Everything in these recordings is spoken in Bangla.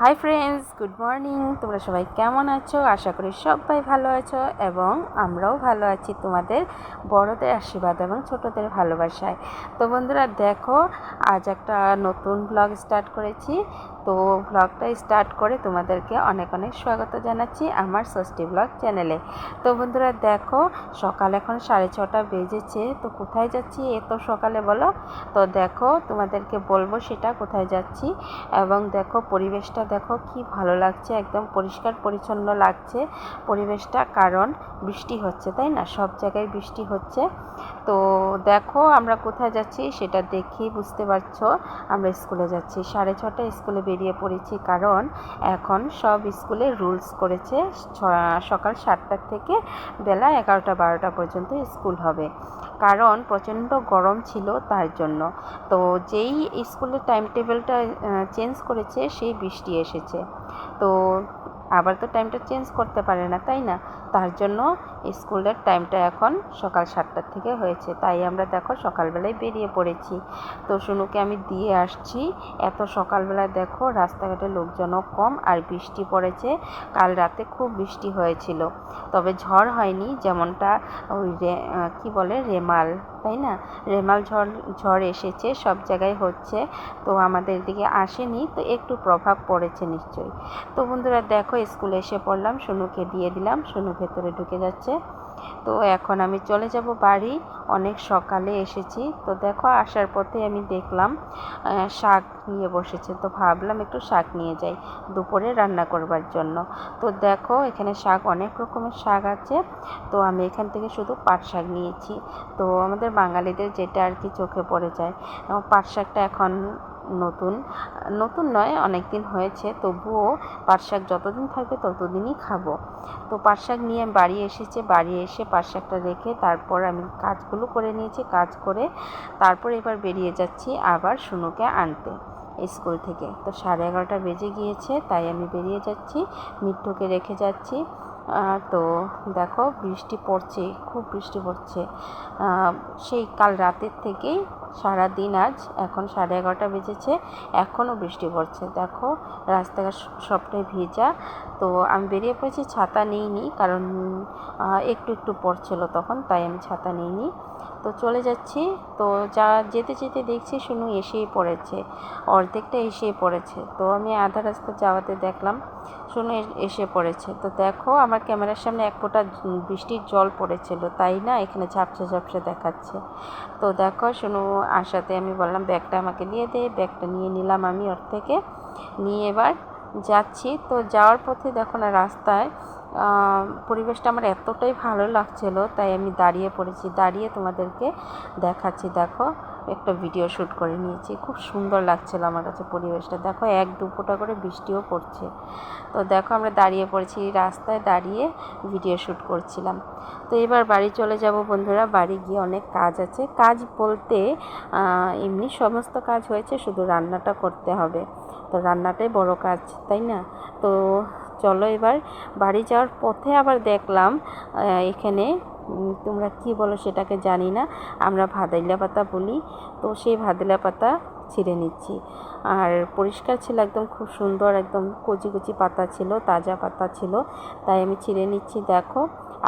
হাই ফ্রেন্ডস গুড মর্নিং তোমরা সবাই কেমন আছো? আশা করি সবাই ভালো আছো এবং আমরাও ভালো আছি তোমাদের বড়দের আশীর্বাদ এবং ছোটদের ভালোবাসায়। তো বন্ধুরা, দেখো, আজ একটা নতুন ব্লগ স্টার্ট করেছি। তো ব্লগটা স্টার্ট করে তোমাদেরকে অনেক অনেক স্বাগত জানাচ্ছি আমার ষষ্ঠী ব্লগ চ্যানেলে তো বন্ধুরা, দেখো, সকাল এখন সাড়ে ছটা বেজেছে। তো কোথায় যাচ্ছি এত সকালে বলো। তো দেখো, তোমাদেরকে বলব সেটা কোথায় যাচ্ছি। এবং দেখো, পরিবেশটা দেখো কি ভালো লাগছে, একদম পরিষ্কার পরিচ্ছন্ন লাগছে পরিবেশটা, কারণ বৃষ্টি হচ্ছে, তাই না? সব জায়গায় বৃষ্টি হচ্ছে। তো দেখো আমরা কোথায় যাচ্ছি সেটা দেখেই বুঝতে পারছ। আমরা স্কুলে যাচ্ছি। সাড়ে ছটায় স্কুলে বেরিয়ে পড়েছি, কারণ এখন সব স্কুলে রুলস করেছে সকাল সাতটার থেকে বেলা এগারোটা, বারোটা পর্যন্ত স্কুল হবে। কারণ প্রচণ্ড গরম ছিল তার জন্য। তো যেই স্কুলের টাইম টেবিলটা চেঞ্জ করেছে সেই বৃষ্টি এসেছে। তো আবার তো টাইমটা চেঞ্জ করতে পারে না, তাই না? তার জন্য স্কুলের টাইমটা এখন সকাল সাতটার থেকে হয়েছে। তাই আমরা দেখো সকালবেলায় বেরিয়ে পড়েছি। তো শুনুকে আমি দিয়ে আসছি। এত সকালবেলায় দেখো রাস্তাঘাটে লোকজনও কম আর বৃষ্টি পড়েছে। কাল রাতে খুব বৃষ্টি হয়েছিল। তবে ঝড় হয়নি যেমনটা ওই কী বলে রেমাল, তাই না? রেমাল ঝড় ঝড় এসেছে, সব জায়গায় হচ্ছে। তো আমাদের দিকে আসেনি, তো একটু প্রভাব পড়েছে নিশ্চয়ই। তো বন্ধুরা দেখো স্কুলে এসে পড়লাম, সোনুকে দিয়ে দিলাম, সোনু ভেতরে ঢুকে যাচ্ছে। তো এখন আমি চলে যাব বাড়ি, অনেক সকালে এসেছি। তো দেখো, আসার পথে আমি দেখলাম শাক নিয়ে বসেছে। তো ভাবলাম একটু শাক নিয়ে যাই, দুপুরে রান্না করবার জন্য। তো দেখো, এখানে শাক অনেক রকমের শাক আছে। তো আমি এখান থেকে শুধু পাট শাক নিয়েছি। তো আমাদের বাঙালিদের যেটা আর কি চোখে পড়ে যায় পাট শাকটা এখন নতুন নতুন নয় অনেক দিন হয়েছে, তবুও পাট শাক যতদিন থাকবে ততদিনই খাব। তো পাট শাক নিয়ে বাড়ি এসেছে, বাড়ি এসে পাট শাকটা রেখে তারপর আমি কাজগুলো করে নিয়েছি, কাজ করে তারপর এবার বেরিয়ে যাচ্ছি আবার শুনুকে আনতে স্কুল থেকে। তো সাড়ে এগারোটা বেজে গিয়েছে, তাই আমি বেরিয়ে যাচ্ছি, মিঠুকে রেখে যাচ্ছি। তো দেখো বৃষ্টি পড়ছে, খুব বৃষ্টি পড়ছে। সেই কাল রাতের থেকেই সারা দিন আজ এখন সাড়ে এগারোটা বেজেছে, এখনও বৃষ্টি পড়ছে। দেখো, রাস্তাঘাট সবটাই ভেজা। তো আমি বেরিয়ে পড়েছি, ছাতা নিইনি কারণ একটু একটু পড়ছিল তখন, তাই আমি ছাতা নিইনি। তো চলে যাচ্ছি। তো যা, যেতে যেতে দেখছি শুনু এসেই পড়েছে, অর্ধেকটা এসেই পড়েছে। তো আমি আধা রাস্তা যাওয়াতে দেখলাম, শুনু এসে পড়েছে। তো দেখো, আমার ক্যামেরার সামনে এক ফোঁটা বৃষ্টির জল পড়েছিল, তাই না? এখানে ঝাপসা ঝাপসা দেখাচ্ছে। তো দেখো, শুনু আসাতে আমি বললাম, ব্যাগটা আমাকে দিয়ে দে, ব্যাগটা নিয়ে নিলাম আমি ওর থেকে। নিয়ে এবার যাচ্ছি। তো যাওয়ার পথে দেখো না রাস্তায় পরিবেশটা আমার এতটাই ভালো লাগছিল, তাই আমি দাঁড়িয়ে পড়েছি। দাঁড়িয়ে তোমাদেরকে দেখাচ্ছি, দেখো। একটা ভিডিও শ্যুট করে নিয়েছি। খুব সুন্দর লাগছিল আমার কাছে পরিবেশটা। দেখো, এক দু ফোঁটা করে বৃষ্টিও পড়ছে। তো দেখো, আমরা দাঁড়িয়ে পড়েছি। রাস্তায় দাঁড়িয়ে ভিডিও শ্যুট করছিলাম। তো এবার বাড়ি চলে যাব বন্ধুরা। বাড়ি গিয়ে অনেক কাজ আছে। কাজ বলতে এমনি সমস্ত কাজ হয়েছে, শুধু রান্নাটা করতে হবে। তো রান্নাটাই বড় কাজ, তাই না? তো চলো এবার বাড়ি যাওয়ার পথে আবার দেখলাম এখানে তোমরা কি বলো সেটাকে জানি না, আমরা ভাদাইলা পাতা বলি, তো সেই ভাদাইলা পাতা ছিঁড়ে নিচ্ছি। আর পরিষ্কার ছিল একদম খুব সুন্দর, একদম কচি কচি পাতা ছিল, তাজা পাতা ছিল, তাই আমি ছিঁড়ে নিচ্ছি, দেখো।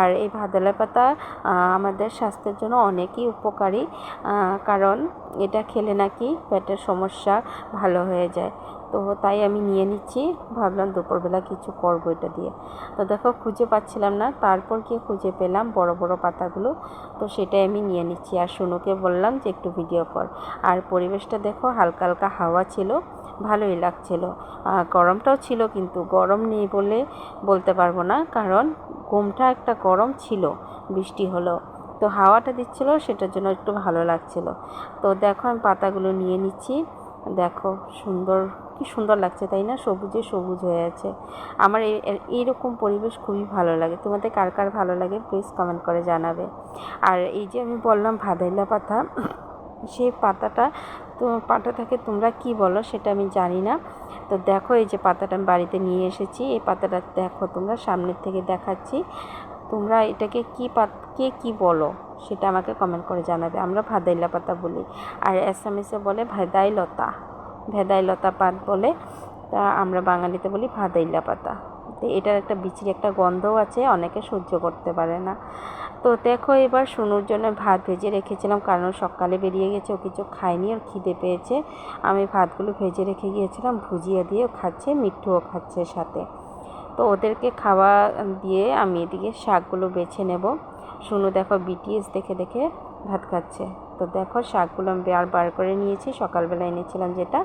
আর এই ভাদলা পাতা আমাদের স্বাস্থ্যের জন্য অনেকই উপকারী কারণ এটা খেলে নাকি পেটের সমস্যা ভালো হয়ে যায়। তো তাই আমি নিয়ে নিচ্ছি। ভাবলাম দুপুরবেলা কিছু করব এটা দিয়ে। তো দেখো, খুঁজে পাচ্ছিলাম না। তারপর গিয়ে খুঁজে পেলাম? বড় বড় পাতাগুলো। তো সেটাই আমি নিয়ে নিচ্ছি। আর শুনুকে বললাম যে একটু ভিডিও কর। আর পরিবেশটা দেখো, হালকা হালকা হাওয়া ছিল। ভালোই লাগছিল। গরমটাও ছিল কিন্তু গরম নেই বলে বলতে পারব না। কারণ ঘুমটা একটা গরম ছিল, বৃষ্টি হলো। তো হাওয়াটা দিচ্ছিল, সেটার জন্য একটু ভালো লাগছিল। তো দেখো, আমি পাতাগুলো নিয়ে নিচ্ছি। দেখো, সুন্দর কি সুন্দর লাগছে, তাই না? সবুজে সবুজ হয়ে আছে। আমার এইরকম পরিবেশ খুবই ভালো লাগে। তোমাদের কার কার ভালো লাগে প্লিজ কমেন্ট করে জানাবে। আর এই যে আমি বললাম ভাদাইলা পাতা, সেই পাতাটা তো, পাতাটাকে তোমরা কি বলো সেটা আমি জানি না। তো দেখো এই যে পাতাটা আমি বাড়িতে নিয়ে এসেছি। এই পাতাটা দেখো তোমরা, সামনের থেকে দেখাচ্ছি। তোমরা এটাকে কি পাত, কে কী বলো সেটা আমাকে কমেন্ট করে জানাবে। আমরা ভাদাইলা পাতা বলি। আর এসামিসে বলে ভেদাইলতা। ভেদাইলতা পাত বলে, তা আমরা বাঙালিতে বলি ভাদাইলা পাতা। তো এটার একটা বিচির একটা গন্ধও আছে, অনেকে সহ্য করতে পারে না। তো দেখো এবার শুনুর জন্য ভাত ভেজে রেখেছিলাম, কারণ সকালে বেরিয়ে গেছে, ও কিছু খায়নি, ওর খিদে পেয়েছে। আমি ভাতগুলো ভেজে রেখে গিয়েছিলাম, ভুজিয়া দিয়েও খাচ্ছে, মিঠুও খাচ্ছে সাথে। তো ওদেরকে খাওয়া দিয়ে আমি এদিকে শাকগুলো বেছে নেব। শুনু দেখো বিটিএস দেখে দেখে ভাত খাচ্ছে। তো দেখো শাকগুলো আমি আর বার করে নিয়েছি, সকালবেলা এনেছিলাম যেটা।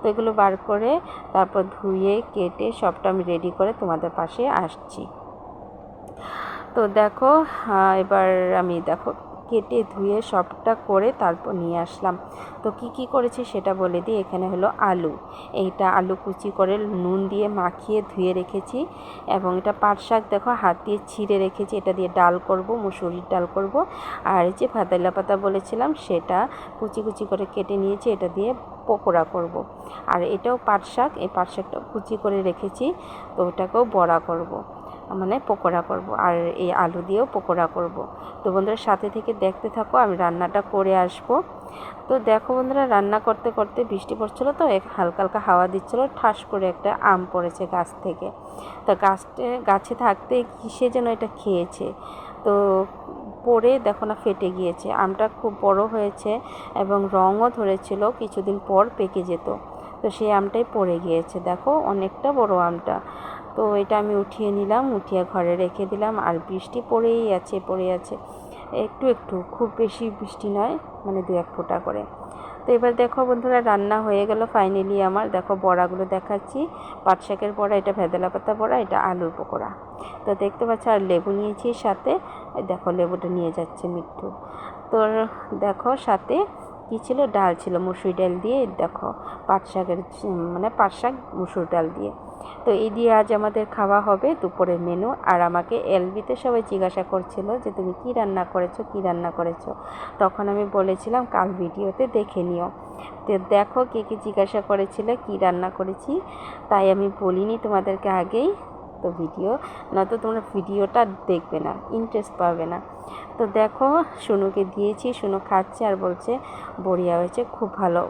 তো এগুলো বার করে তারপর ধুয়ে, কেটে সবটা আমি রেডি করে তোমাদের পাশে আসছি। তো দেখো এবার আমি দেখো কেটে ধুয়ে সবটা করে তারপর নিয়ে আসলাম। তো কি কি করেছি সেটা বলে দিই। এখানে হলো আলু। এইটা আলু কুচি করে নুন দিয়ে মাখিয়ে ধুয়ে রেখেছি এবং এটা পাট শাক দেখো, হাত দিয়ে ছিঁড়ে রেখেছি। এটা দিয়ে ডাল করব, মুসুরির ডাল করব। আর যে ভাতাইলা পাতা বলেছিলাম, সেটা কুচি কুচি করে কেটে নিয়েছি। এটা দিয়ে পকোড়া করব। আর এটাও পাট শাক, এই পাট শাকটা কুচি করে রেখেছি। তো ওটাকেও বড়া করব। মানে পকোড়া করব আর এই আলু দিয়েও পকোড়া করব। তো বন্ধুরা সাথে থেকে দেখতে থাকো, আমি রান্নাটা করে আসব। তো দেখো বন্ধুরা, রান্না করতে করতে বৃষ্টি পড়ছিল তো, এক হালকা হালকা হাওয়া দিচ্ছিল, ঠাস করে একটা আম পড়েছে গাছ থেকে। তো গাছটে, গাছে থাকতে কিসে যেন এটা খেয়েছে। তো পরে দেখো না ফেটে গিয়েছে, আমটা খুব বড় হয়েছে এবং রঙও ধরেছিল, কিছুদিন পর পেকে যেত। তো সেই আমটাই পড়ে গিয়েছে, দেখো অনেকটা বড় আমটা। তো এটা আমি উঠিয়ে নিলাম, উঠিয়ে ঘরে রেখে দিলাম। আর বৃষ্টি পড়েই আছে, পড়ে আছে। একটু একটু, খুব বেশি বৃষ্টি নয় মানে দু এক ফোঁটা করে। তো এবার দেখো বন্ধুরা, রান্না হয়ে গেল ফাইনালি আমার। দেখো বড়াগুলো দেখাচ্ছি। পাট শাকের বড়া, এটা ভেদালা পাতা বড়া, এটা আলুর পকোড়া। তো দেখতে পাচ্ছ, আর লেবু নিয়েছি সাথে। দেখো, লেবুটা নিয়ে যাচ্ছে মিঠু। তোর দেখো সাথে কী ছিল? ডাল ছিল, মুসুর ডাল দিয়ে দেখো, পাট শাকের মানে পাট শাক, মুসুর ডাল দিয়ে। তো এই দিয়ে আজ আমাদের খাওয়া হবে দুপুরের মেনু আর আমাকে এলবিতে সবাই জিজ্ঞাসা করছিল যে, তুমি কি রান্না করেছ? কি রান্না করেছ? তখন আমি বলেছিলাম, কাল ভিডিওতে দেখে নিও। তো দেখো কে কে জিজ্ঞাসা করেছিলে, কি রান্না করেছি? তাই আমি বলিনি তোমাদেরকে আগেই। তো ভিডিও নয়তো তোমরা ভিডিওটা দেখবে না ইন্টারেস্ট পাবে না। তো দেখো শুনুকে দিয়েছি শুনু খাচ্ছে আর বলছে, বড়িয়া হয়েছে, খুব ভালো।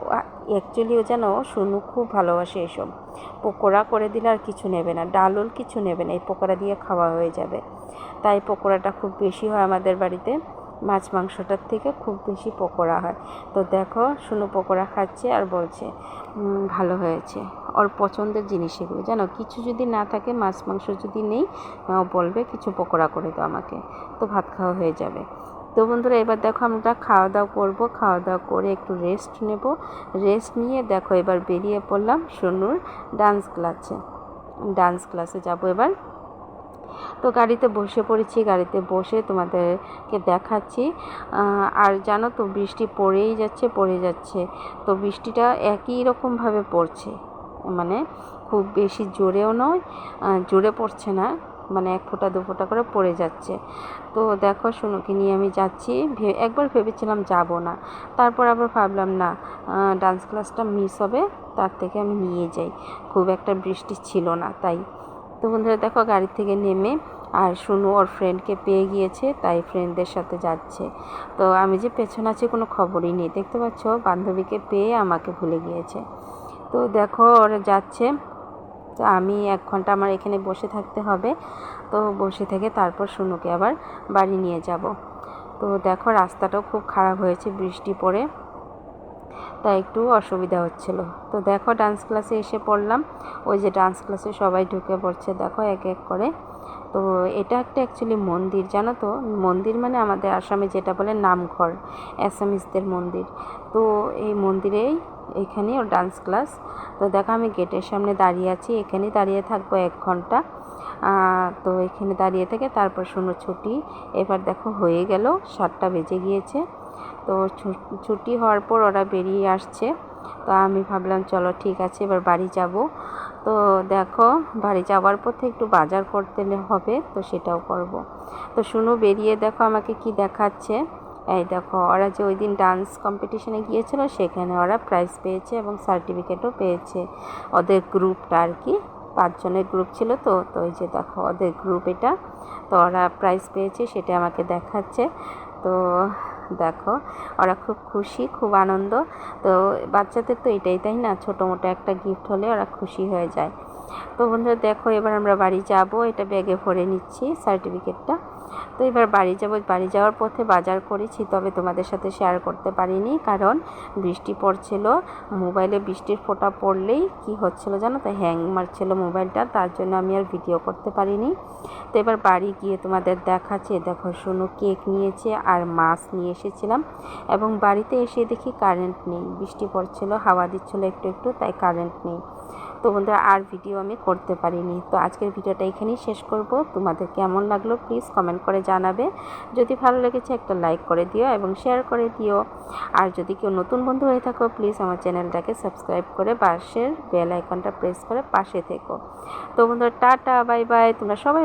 অ্যাকচুয়ালিও যেন শুনু খুব ভালোবাসে এসব। পকোড়া করে দিলে আর কিছু নেবে না ডালুল কিছু নেবে না, এই পকোড়া দিয়ে খাওয়া হয়ে যাবে। তাই পকোড়াটা খুব বেশি হয় আমাদের বাড়িতে, মাছ মাংসটার থেকে খুব বেশি পকোড়া হয়। তো দেখো শুনু পকোড়া খাচ্ছে আর বলছে ভালো হয়েছে। ওর পছন্দের জিনিস এগুলো জানো, কিছু যদি না থাকে, মাছ, মাংস যদি নেই বলবে, কিছু পকোড়া করে দাও আমাকে। তো ভাত খাওয়া হয়ে যাবে। তো বন্ধুরা, এবার দেখো আমরা খাওয়া দাওয়া করব। খাওয়া দাওয়া করে একটু রেস্ট নেব। রেস্ট নিয়ে দেখো এবার বেরিয়ে পড়লাম সোনুর ডান্স ক্লাসে ডান্স ক্লাসে যাব এবার। তো গাড়িতে বসে পড়েছি, গাড়িতে বসে তোমাদেরকে দেখাচ্ছি। আর জানো তো, বৃষ্টি পড়েই যাচ্ছে, পড়ে যাচ্ছে। তো বৃষ্টিটা একই রকমভাবে পড়ছে। মানে খুব বেশি জোরেও নয় জোরে পড়ছে না মানে এক ফোঁটা, দু ফোঁটা করে পড়ে যাচ্ছে। তো দেখো শুনুকে নিয়ে আমি যাচ্ছি। একবার ভেবেছিলাম যাব না। তারপর আবার ভাবলাম, না ডান্স ক্লাসটা মিস হবে, তার থেকে আমি নিয়ে যাই। খুব একটা বৃষ্টি ছিল না, তাই। তো বন্ধুরা, দেখো গাড়ি থেকে নেমে, আর শুনু ওর ফ্রেন্ডকে পেয়ে গিয়েছে, তাই ফ্রেন্ডদের সাথে যাচ্ছে। তো আমি যে পেছনে আছি, কোনো খবরই নেই। দেখতে পাচ্ছ, বান্ধবীকে পেয়ে আমাকে ভুলে গিয়েছে। তো দেখো ওরা যাচ্ছে। তো আমি এক ঘণ্টা আমার এখানে বসে থাকতে হবে। তো বসে থেকে তারপর শুনুকে আবার বাড়ি নিয়ে যাব। তো দেখো রাস্তাটাও খুব খারাপ হয়েছে বৃষ্টি পড়ে। তাই একটু অসুবিধা হচ্ছিল। তো দেখো ডান্স ক্লাসে এসে পড়লাম। ওই যে ডান্স ক্লাসে সবাই ঢুকে পড়ছে দেখো এক এক করে। তো এটা একটা অ্যাকচুয়ালি মন্দির, জানো তো? মন্দির মানে আমাদের আসামে যেটা বলে নামঘর অ্যাসামিসদের মন্দির। তো এই মন্দিরেই এখানে ওর ডান্স ক্লাস তো দেখো আমি গেটের সামনে দাঁড়িয়ে আছি এখানেই দাঁড়িয়ে থাকব এক ঘণ্টা। তো এখানে দাঁড়িয়ে থেকে তারপর শুনো ছুটি। এবার দেখো হয়ে গেল, সাতটা বেজে গিয়েছে। তো ছুটি হওয়ার পর ওরা বেরিয়ে আসছে। তো আমি ভাবলাম, চলো ঠিক আছে, এবার বাড়ি যাব। তো দেখো, বাড়ি যাওয়ার পথে একটু বাজার করতে হবে, তো সেটাও করব। তো শুনো, বেরিয়ে দেখো আমাকে কি দেখাচ্ছে। এই দেখো, ওরা যে ওই দিন ডান্স কম্পিটিশনে গিয়েছিল, সেখানে ওরা প্রাইজ পেয়েছে এবং সার্টিফিকেটও পেয়েছে। ওদের গ্রুপটা আর কি, পাঁচজনের গ্রুপ ছিল তো তো ওই যে দেখো ওদের গ্রুপ এটা। তো ওরা প্রাইজ পেয়েছে, সেটা আমাকে দেখাচ্ছে। তো দেখো, ওরা খুব খুশি, খুব আনন্দ। তো বাচ্চাদের তো এটাই, তাই না? ছোটো মোটো একটা গিফট হলে ওরা খুশি হয়ে যায়। তো বন্ধুরা, দেখো এবার আমরা বাড়ি যাব। এটা ব্যাগে ভরে নিচ্ছি সার্টিফিকেটটা তো এবার বাড়ি যাব, বাড়ি যাওয়ার পথে বাজার করেছি, তবে তোমাদের সাথে শেয়ার করতে পারিনি, কারণ বৃষ্টি পড়ছিল, মোবাইলে বৃষ্টির ফোঁটা পড়লেই কি হচ্ছিল জানো তো হ্যাং মারছিল মোবাইলটা, তার জন্য আমি আর ভিডিও করতে পারিনি। তো এবার বাড়ি গিয়ে তোমাদের দেখাচ্ছে, দেখো শুনো কেক নিয়েছে আর মাছ নিয়ে এসেছিলাম, এবং বাড়িতে এসে দেখি কারেন্ট নেই, বৃষ্টি পড়ছিল, হাওয়া দিচ্ছিল একটু একটু, তাই কারেন্ট নেই। তো বন্ধুরা, আর ভিডিও আমি করতে পারিনি। তো আজকের ভিডিওটা এখানেই শেষ করব। তোমাদের কেমন লাগল প্লিজ কমেন্ট করে জানাবে। যদি ভালো লেগেছে একটা লাইক করে দিও এবং শেয়ার করে দিও। আর যদি কেউ নতুন বন্ধু হয়ে থাকো প্লিজ আমার চ্যানেলটাকে সাবস্ক্রাইব করে পাশের বেল আইকনটা প্রেস করে পাশে থেকো। তো বন্ধুরা, টাটা বাই বাই তোমরা সবাই